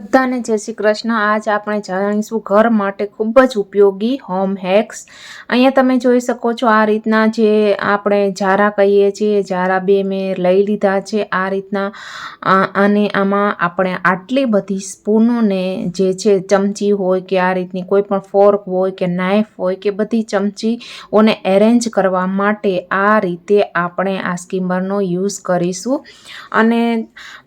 બધાને જય શ્રી કૃષ્ણ. આજ આપણે જાણીશું ઘર માટે ખૂબ જ ઉપયોગી હોમ હેક્સ અહીંયા તમે જોઈ શકો છો આ રીતના જે આપણે જારા કહીએ છીએ, જારા બે મેં લઈ લીધા છે. આ રીતના અને આમાં આપણે આટલી બધી સ્પૂનોને જે છે, ચમચી હોય કે આ રીતની કોઈ પણ ફોર્ક હોય કે નાઇફ હોય કે બધી ચમચીઓને એરેન્જ કરવા માટે આ રીતે આપણે આ સ્કીમરનો યુઝ કરીશું. અને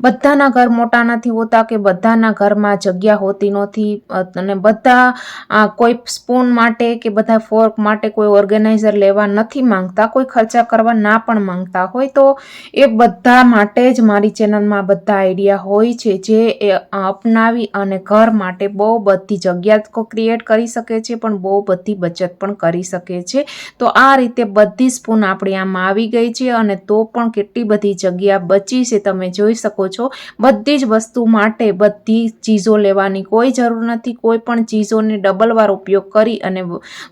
બધાના ઘર મોટા નથી હોતા કે બધાના ઘરમાં જગ્યા હોતી નથી અને બધા કોઈ સ્પૂન માટે કે બધા ફોર્ક માટે કોઈ ઓર્ગેનાઇઝર લેવા નથી માંગતા, કોઈ ખર્ચા કરવા ના પણ માંગતા હોય, તો એ બધા માટે જ મારી ચેનલમાં બધા આઈડિયા હોય છે, જે અપનાવી અને ઘર માટે બહુ બધી જગ્યા ક્રિએટ કરી શકે છે, પણ બહુ બધી બચત પણ કરી શકે છે. તો આ રીતે બધી સ્પૂન આપણી આમાં આવી ગઈ છે, અને તો પણ કેટલી બધી જગ્યા બચી છે, તમે જોઈ શકો છો. બધી જ વસ્તુ માટે બધી ચીજો લેવાની કોઈ જરૂર નથી. કોઈ પણ ચીજોને ડબલ વાર ઉપયોગ કરી અને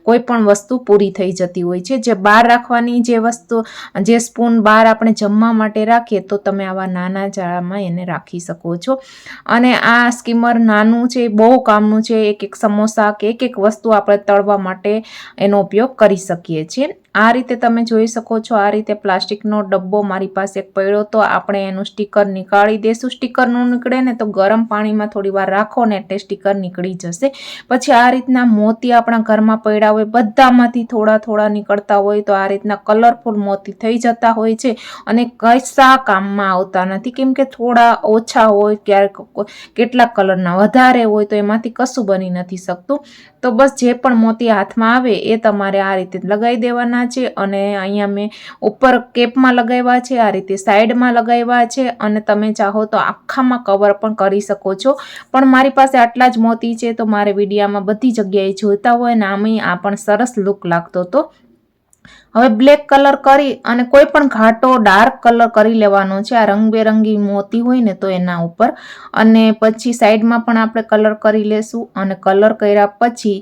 કોઈ પણ વસ્તુ પૂરી થઈ જતી હોય છે. જે બહાર રાખવાની જે વસ્તુ, જે સ્પૂન બહાર આપણે જમવા માટે રાખીએ તો તમે આવા નાના જાળામાં એને રાખી શકો છો. અને આ સ્કીમર નાનું છે, બહુ કામનું છે. એક એક સમોસા કે એક એક વસ્તુ આપણે તળવા માટે એનો ઉપયોગ કરી શકીએ છીએ. આ રીતે તમે જોઈ શકો છો, આ રીતે પ્લાસ્ટિકનો ડબ્બો મારી પાસે પડ્યો તો આપણે એનું સ્ટીકર નીકાળી દેશું. સ્ટીકરનું નીકળે ને તો ગરમ પાણીમાં થોડી વાર રાખો ને એટલે સ્ટીકર નીકળી જશે. પછી આ રીતના મોતી આપણા ઘરમાં પડ્યા હોય, બધામાંથી થોડા થોડા નીકળતા હોય તો આ રીતના કલરફુલ મોતી થઈ જતા હોય છે અને કશા કામમાં આવતા નથી. કેમ કે થોડા ઓછા હોય, ક્યારેક કેટલા કલરના વધારે હોય તો એમાંથી કશું બની નથી શકતું. તો બસ જે પણ મોતી હાથમાં આવે એ તમારે આ રીતે લગાવી દેવાના છે અને અહીંયા મેં ઉપર કેપમાં લગાવ્યા છે, આ રીતે સાઈડમાં લગાવ્યા છે અને તમે ચાહો તો આખામાં કવર પણ કરી શકો છો. પણ મારી પાસે આટલા જ મોતી છે તો મારે વિડીયામાં બધી જગ્યાએ જોતા હોય ને આમે આ પણ સરસ લુક લાગતો હતો હવે બ્લેક કલર કરી અને કોઈ પણ ઘાટો ડાર્ક કલર કરી લેવાનો છે, આ રંગબેરંગી મોતી હોય ને તો એના ઉપર. અને પછી સાઈડમાં પણ આપણે કલર કરી લેશું અને કલર કર્યા પછી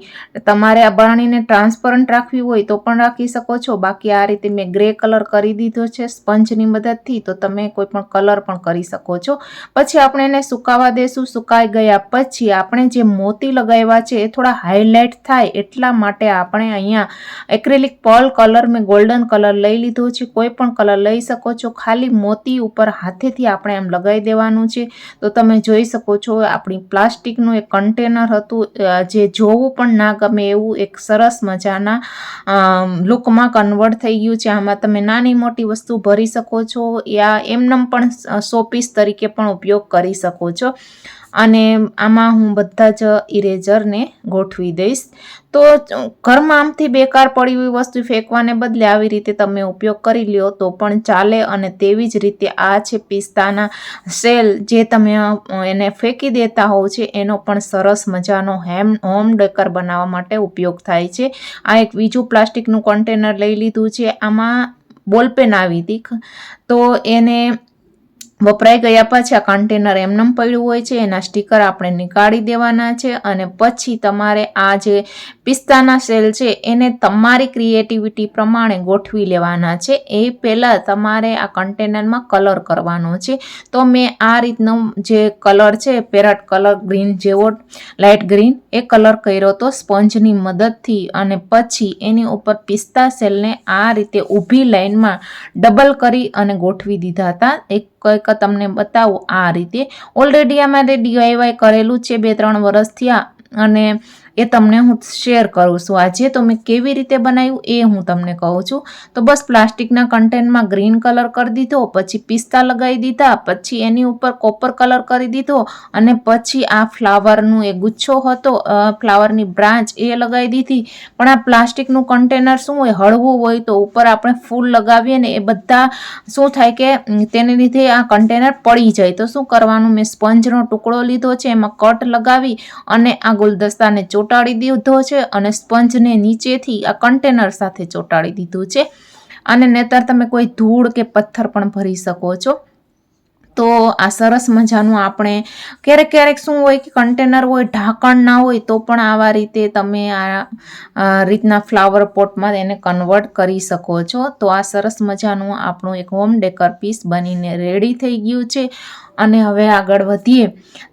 તમારે આ બરણીને ટ્રાન્સપરન્ટ રાખવી હોય તો પણ રાખી શકો છો. બાકી આ રીતે મેં ગ્રે કલર કરી દીધો છે સ્પંજની મદદથી, તો તમે કોઈ પણ કલર પણ કરી શકો છો. પછી આપણે એને સુકાવા દેશું. સુકાઈ ગયા પછી આપણે જે મોતી લગાવ્યા છે એ થોડા હાઇલાઇટ થાય એટલા માટે આપણે અહીંયા એક્રેલિક પર્લ કલર મેં ગોલ્ડન કલર લઈ લીધો છે. કોઈ પણ કલર લઈ શકો છો. ખાલી મોતી ઉપર હાથેથી આપણે એમ લગાવી દેવાનું છે. તો તમે જોઈ શકો છો આપણી પ્લાસ્ટિકનું એક કન્ટેનર હતું. જે જોવું પણ ના ગમે એવું એક સરસ મજાના લુકમાં કન્વર્ટ થઈ ગયું છે. આમાં તમે નાની મોટી વસ્તુ ભરી શકો છો. યા એમનેમ પણ શોપીસ તરીકે પણ ઉપયોગ કરી શકો છો. અને આમાં હું બધા જ ઇરેઝરને ગોઠવી દઈશ. તો ઘરમાં આમથી બેકાર પડી હોય વસ્તુ ફેંકવાને બદલે આવી રીતે તમે ઉપયોગ કરી લ્યો તો પણ ચાલે અને તેવી જ રીતે આ છે પિસ્તાના સેલ જે તમે એને ફેંકી દેતા હોવ છે એનો પણ સરસ મજાનો હેમ, હોમ ડેકર બનાવવા માટે ઉપયોગ થાય છે. આ એક બીજું પ્લાસ્ટિકનું કન્ટેનર લઈ લીધું છે. આમાં બોલપેન આવી હતી. તો એને વપરાઈ ગયા પછી આ કન્ટેનર એમનેમ પડ્યું હોય છે, એના સ્ટીકર આપણે નીકાળી દેવાના છે અને પછી તમારે આ જે પિસ્તાના સેલ છે, એને તમારી ક્રિએટિવિટી પ્રમાણે ગોઠવી લેવાના છે. એ પહેલાં તમારે આ કન્ટેનરમાં કલર કરવાનો છે. તો મેં આ રીતનો જે કલર છે, પેરટ કલર ગ્રીન જેવો લાઇટ ગ્રીન એ કલર કર્યો હતો સ્પંજની મદદથી અને પછી એની ઉપર પિસ્તા સેલને આ રીતે ઊભી લાઈનમાં ડબલ કરી અને ગોઠવી દીધા હતા. એક કંઈક તમને બતાવું આ રીતે. ઓલરેડી અમારે ડીઆઈવાય કરેલું છે બે ત્રણ વર્ષથી અને એ તમને હું શેર કરું છું. આજે તો મેં કેવી રીતે બનાવ્યું એ હું તમને કહું છું. તો બસ પ્લાસ્ટિકના કન્ટેનમાં ગ્રીન કલર કરી દીધો, પછી પિસ્તા લગાવી દીધા, પછી એની ઉપર કોપર કલર કરી દીધો અને પછી આ ફ્લાવરનું એ ગુચ્છો હતો ફ્લાવરની બ્રાન્ચ એ લગાવી દીધી. પણ આ પ્લાસ્ટિકનું કન્ટેનર શું હોય, હળવું હોય તો ઉપર આપણે ફૂલ લગાવીએ ને એ બધા શું થાય કે તેને લીધે આ કન્ટેનર પડી જાય. તો શું કરવાનું? મેં સ્પંજનો ટુકડો લીધો છે, એમાં કટ લગાવી અને આ ગુલદસ્તાને ચોંટાડી દીધો છે અને સ્પંજને નીચેથી આ કન્ટેનર સાથે ચોંટાડી દીધું છે. અને નેતર તમે કોઈ ધૂળ કે પથ્થર પણ ભરી શકો છો. તો આ સરસ મજાનું આપણે ક્યારેક ક્યારેક શું હોય કે કન્ટેનર હોય, ઢાંકણ ના હોય તો પણ આવા રીતે તમે આ રીતના ફ્લાવર પોટમાં એને કન્વર્ટ કરી શકો છો. તો આ સરસ મજાનું આપણું એક હોમ ડેકર પીસ બનીને રેડી થઈ ગયું છે. અને હવે આગળ વધીએ,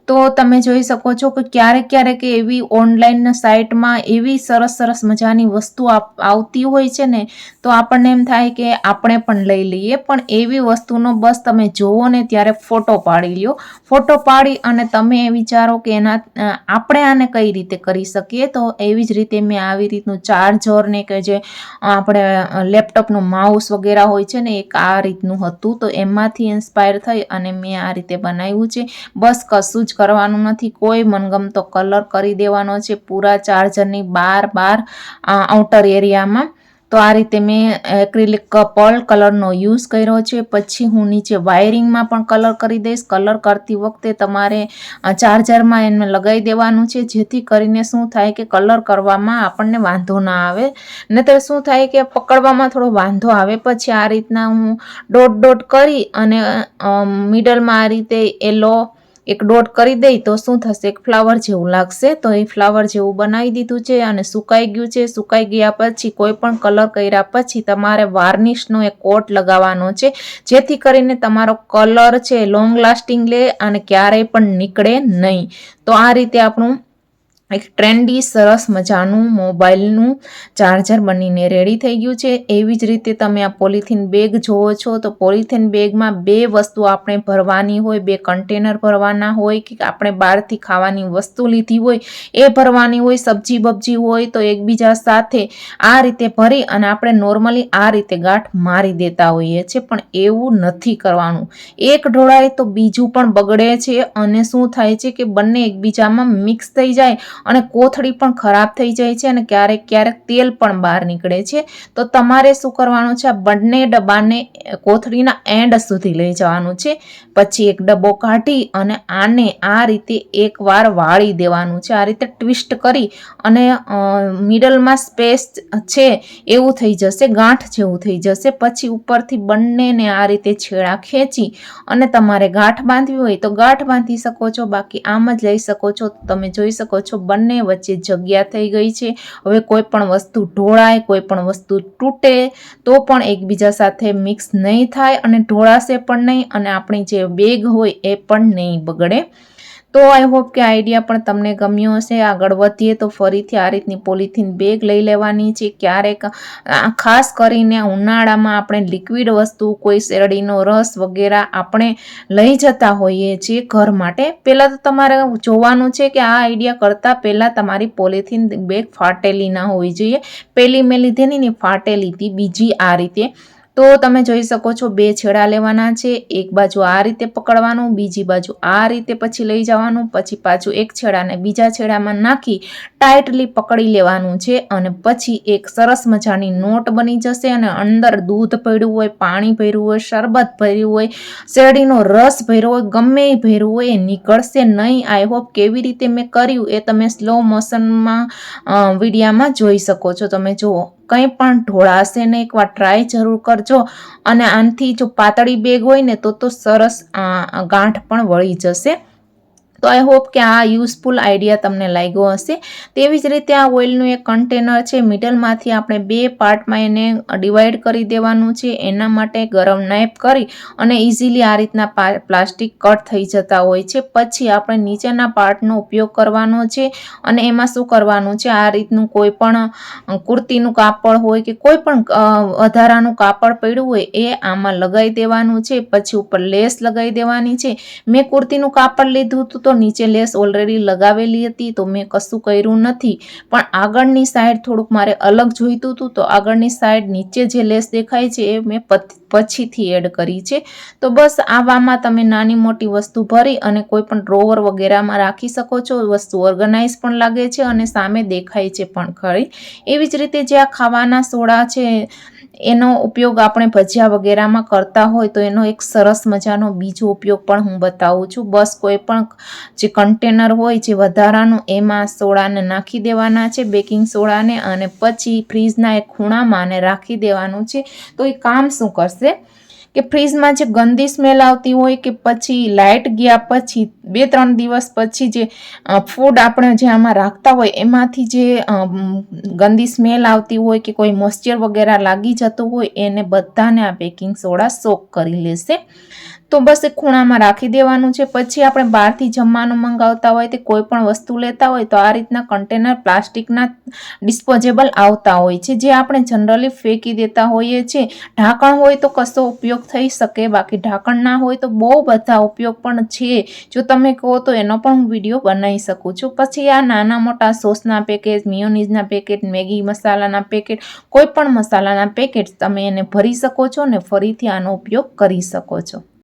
તો તમે જોઈ શકો છો કે ક્યારેક ક્યારેક એવી ઓનલાઈન સાઇટમાં એવી સરસ સરસ મજાની વસ્તુ આવતી હોય છે ને, તો આપણને એમ થાય કે આપણે પણ લઈ લઈએ. પણ એવી વસ્તુનો બસ તમે જોવો ને ત્યારે ફોટો પાડી લ્યો. ફોટો પાડી અને તમે વિચારો કે એના, આપણે આને કઈ રીતે કરી શકીએ? તો એવી જ રીતે મેં આવી રીતનું ચાર્જર ને કે જે આપણે લેપટોપનું માઉસ વગેરે હોય છે ને, એક આ રીતનું હતું. તો એમાંથી ઇન્સ્પાયર થઈ અને મેં આ રીતે બનાવ્યું છે. બસ કશું જ કરવાનું નથી. કોઈ મનગમતો કલર કરી દેવાનો છે. પૂરા ચાર્જરની બાર બાર આઉટર એરિયામાં તો આ રીતે મેં એક્રિલિક પર્લ કલરનો યુઝ કર્યો છે. પછી હું નીચે વાયરિંગમાં પણ કલર કરી દઈશ. કલર કરતી વખતે તમારે ચાર્જરમાં એને લગાવી દેવાનું છે. જેથી કરીને શું થાય કે કલર કરવામાં આપણને વાંધો ના આવે. નહીતર શું થાય કે પકડવામાં થોડો વાંધો આવે. પછી આ રીતના હું ડોટ ડોટ કરી અને મિડલમાં આ રીતે એલો એક ડોટ કરી દઈ તો શું થશે? એક ફ્લાવર જેવું લાગશે. તો એ ફ્લાવર જેવું બનાવી દીધું છે અને સુકાઈ ગયું છે. સુકાઈ ગયા પછી કોઈ પણ કલર કર્યા પછી તમારે વાર્નિશનો એક કોટ લગાવવાનો છે, જેથી કરીને તમારો કલર છે લોંગ લાસ્ટિંગ લે અને ક્યારેય પણ નીકળે નહીં. તો આ રીતે આપણું એક ટ્રેન્ડી સરસ મજાનું મોબાઈલનું ચાર્જર બનીને રેડી થઈ ગયું છે. એવી જ રીતે તમે આ પોલિથીન બેગ જોવો છો, તો પોલિથીન બેગમાં બે વસ્તુ આપણે ભરવાની હોય, બે કન્ટેનર ભરવાના હોય કે આપણે બહારથી ખાવાની વસ્તુ લીધી હોય, એ ભરવાની હોય, સબ્જી બબ્જી હોય, તો એકબીજા સાથે આ રીતે ભરી અને આપણે નોર્મલી આ રીતે ગાંઠ મારી દેતા હોઈએ છીએ. પણ એવું નથી કરવાનું. એક ઢોળાય તો બીજું પણ બગડે છે અને શું થાય છે કે બંને એકબીજામાં મિક્સ થઈ જાય. અને કોથળી પણ ખરાબ થઈ જાય છે અને ક્યારેક ક્યારેક તેલ પણ બહાર નીકળે છે. તો તમારે શું કરવાનું છે? આ બંને ડબ્બાને કોથળીના એન્ડ સુધી લઈ જવાનું છે. પછી એક ડબ્બો કાઢી અને આને આ રીતે એકવાર વાળી દેવાનું છે. આ રીતે ટ્વિસ્ટ કરી અને મિડલમાં સ્પેસ છે એવું થઈ જશે, ગાંઠ જેવું થઈ જશે. પછી ઉપરથી બંનેને આ રીતે છેડા ખેંચી અને તમારે ગાંઠ બાંધવી હોય તો ગાંઠ બાંધી શકો છો. બાકી આમ જ લઈ શકો છો. તમે જોઈ શકો છો બંને વચ્ચે જગ્યા થઈ ગઈ છે. હવે કોઈ પણ વસ્તુ ઢોળાય, કોઈ પણ વસ્તુ તૂટે, તો પણ એકબીજા સાથે મિક્સ નહીં થાય અને ઢોળાશે પણ નહીં અને આપણી જે બેગ હોય એ પણ નહીં બગડે. તો આઈ હોપ કે આઈડિયા પણ તમને ગમ્યો હશે. આગળ વધીએ તો ફરીથી આ રીતની પોલિથીન બેગ લઈ લેવાની છે. ક્યારેક ખાસ કરીને ઉનાળામાં આપણે લિક્વિડ વસ્તુ, કોઈ શેરડીનો રસ વગેરે આપણે લઈ જતા હોઈએ છીએ ઘર માટે. પહેલાં તો તમારે જોવાનું છે કે આ આઈડિયા કરતાં પહેલાં તમારી પોલિથીન બેગ ફાટેલી ના હોવી જોઈએ. પહેલી મેં લીધેલી ને ફાટેલી હતી. બીજી આ રીતે તો તમે જોઈ શકો છો બે છેડા લેવાના છે. એક બાજુ આ રીતે પકડવાનું, બીજી બાજુ આ રીતે પછી લઈ જવાનું, પછી પાછું એક છેડાને બીજા છેડામાં નાખી ટાઈટલી પકડી લેવાનું છે અને પછી એક સરસ મજાની નોટ બની જશે અને અંદર દૂધ ભર્યું હોય, પાણી ભર્યું હોય, શરબત ભર્યું હોય, શેરડીનો રસ ભર્યો હોય, ગમે એ ભર્યું હોય, એ નીકળશે નહીં. આઈ હોપ કેવી રીતે મેં કર્યું એ તમે સ્લો મોશનમાં વિડીયામાં જોઈ શકો છો. તમે જુઓ કંઈ પણ ઢોળાશે નહીં એકવાર ટ્રાય જરૂર કરજો. અને આનાથી જો પાતળી બેગ હોય ને તો તો સરસ ગાંઠ પણ વળી જશે. તો આઈ હોપ કે આ યુઝફુલ આઈડિયા તમને લાગ્યો હશે. તેવી જ રીતે આ ઓઇલનું એક કન્ટેનર છે મિડલમાંથી આપણે બે પાર્ટમાં એને ડિવાઈડ કરી દેવાનું છે, એના માટે ગરમ નાઇફ કરી અને ઇઝીલી આ રીતના પ્લાસ્ટિક કટ થઈ જતા હોય છે. પછી આપણે નીચેના પાર્ટનો ઉપયોગ કરવાનો છે અને એમાં શું કરવાનું છે? આ રીતનું કોઈ પણ કુર્તીનું કાપડ હોય કે કોઈ પણ વધારાનું કાપડ પડ્યું હોય, એ આમાં લગાવી દેવાનું છે. પછી ઉપર લેસ લગાવી દેવાની છે. મેં કુર્તીનું કાપડ લીધું હતું તો નીચે લેસ ઓલરેડી લગાવેલી હતી, તો મેં કશું કર્યું નથી. પણ આગળની સાઈડ થોડુંક મારે અલગ જોઈતું હતું, તો આગળની સાઈડ નીચે જે લેસ દેખાય છે, એ મેં પછીથી એડ કરી છે. તો બસ આવામાં તમે નાની મોટી વસ્તુ ભરી અને કોઈ પણ ડ્રોવર વગેરેમાં રાખી શકો છો. વસ્તુ ઓર્ગેનાઇઝ પણ લાગે છે અને સામે દેખાય છે પણ ખરી. એવી જ રીતે જે આ ખાવાના સોડા છે એનો ઉપયોગ આપણે ભજીયા વગેરેમાં કરતા હોય તો એનો એક સરસ મજાનો બીજો ઉપયોગ પણ હું બતાવું છું. બસ કોઈ પણ જે કન્ટેનર હોય જે વધારાનું, એમાં સોડાને નાખી દેવાના છે બેકિંગ સોડાને અને પછી ફ્રીજના એક ખૂણામાં રાખી દેવાનું છે. તો એ કામ શું કરશે? કે ફ્રીજમાં જે ગંદી સ્મેલ આવતી હોય કે પછી લાઇટ ગયા પછી બે ત્રણ દિવસ પછી જે ફૂડ આપણે જે આમાં રાખતા હોય, એમાંથી જે ગંદી સ્મેલ આવતી હોય કે કોઈ મોઇશ્ચર વગેરે લાગી જતું હોય, એને બધાને આ બેકિંગ સોડા સોક કરી લેશે. તો બસ એ ખૂણામાં રાખી દેવાનું છે. પછી આપણે બહારથી જમવાનું મંગાવતા હોય તે કોઈ પણ વસ્તુ લેતા હોય, તો આ રીતના કન્ટેનર પ્લાસ્ટિકના ડિસ્પોઝેબલ આવતા હોય છે. જે આપણે જનરલી ફેંકી દેતા હોઈએ છીએ. ઢાંકણ હોય તો કશો ઉપયોગ થઈ શકે, બાકી ઢાંકણ ના હોય તો બહુ બધા ઉપયોગ પણ છે. જો તમે કહો તો એનો પણ હું વીડિયો બનાવી શકું છું. પછી આ નાના મોટા સોસના પેકેટ, મિયોનીઝના પેકેટ, મેગી મસાલાના પેકેટ, કોઈ પણ મસાલાના પેકેટ તમે એને ભરી શકો છો અને ફરીથી આનો ઉપયોગ કરી શકો છો.